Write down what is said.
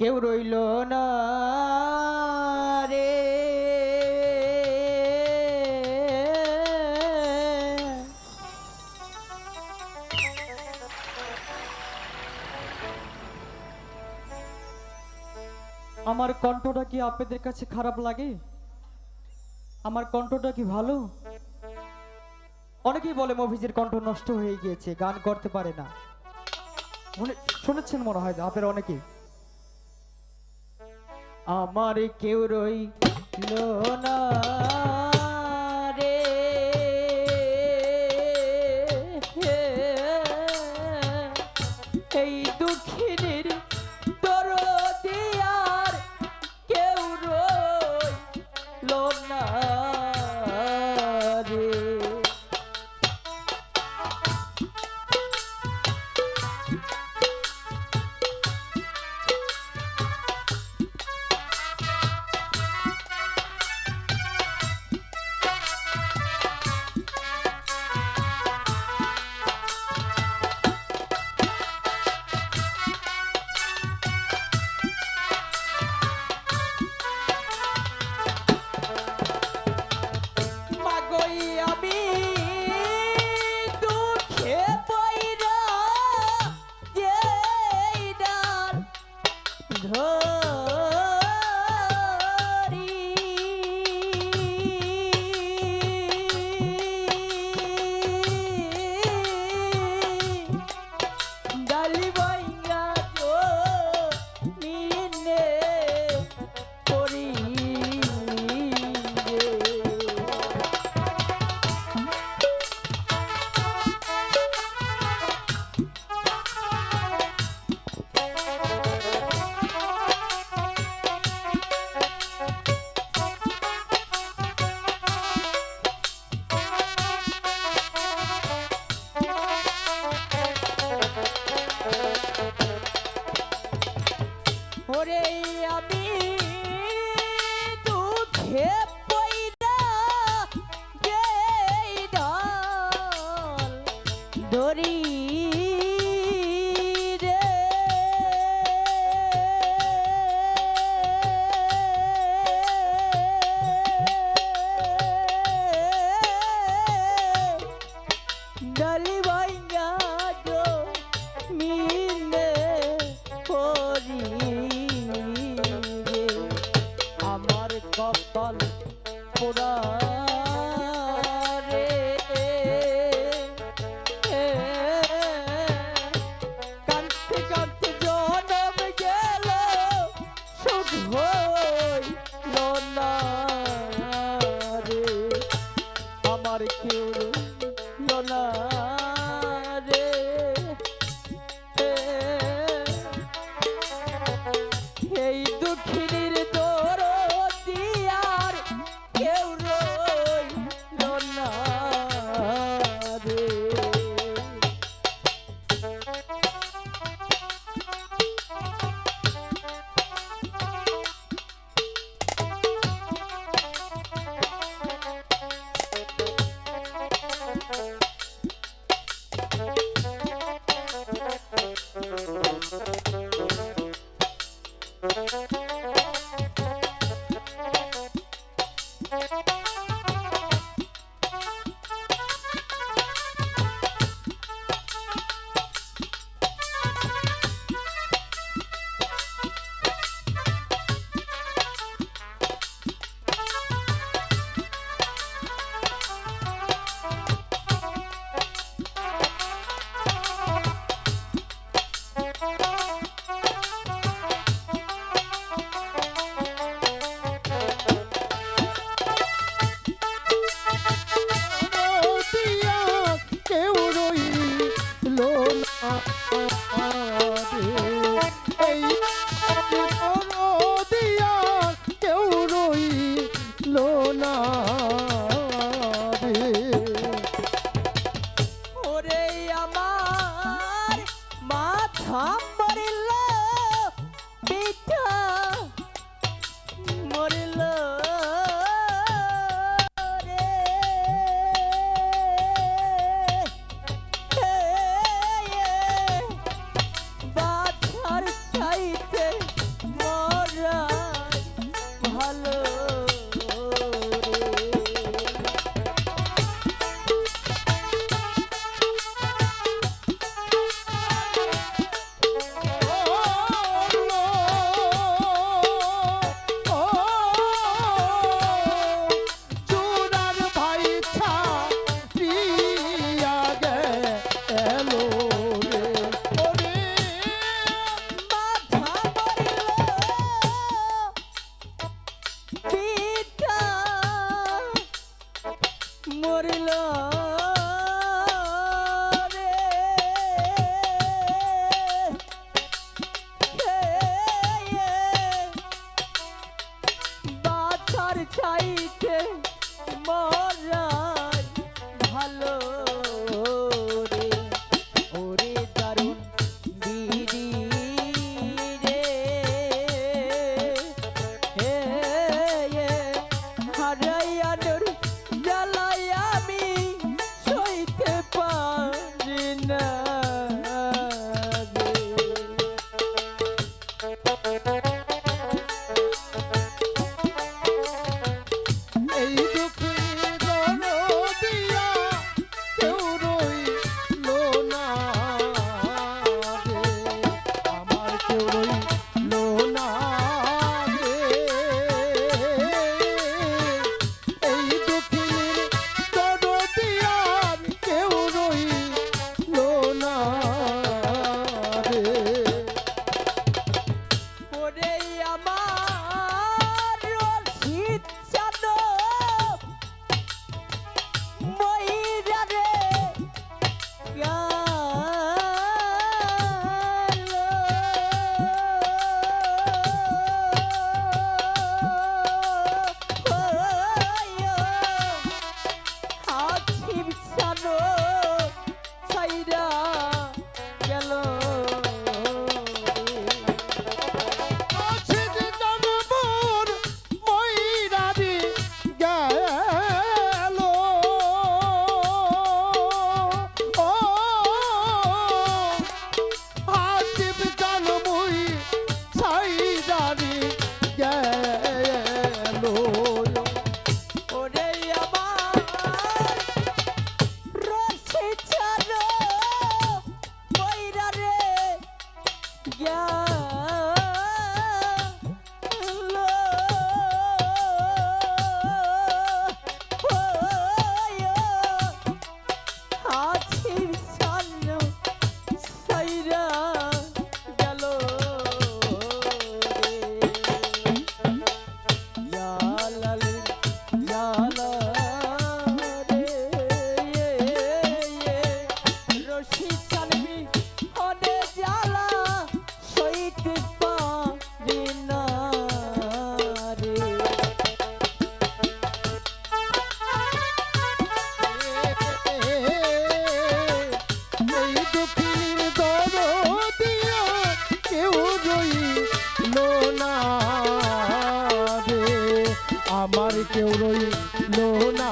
কেউ রইল না রে। আমার কণ্ঠটা কি আপনাদের কাছে খারাপ লাগে? আমার কণ্ঠটা কি ভালো? অনেকেই বলে, মফিজের কণ্ঠ নষ্ট হয়ে গিয়েছে, গান করতে পারে না। শুনেছেন মনে হয়, আপনারা অনেকেই। আমার কেউ রইল না রে। এই দুঃখিনীর দরদি আর কেউ রইল না। ওরে আমি Hop চাইতে মরাই আমার কেউ রই লোনা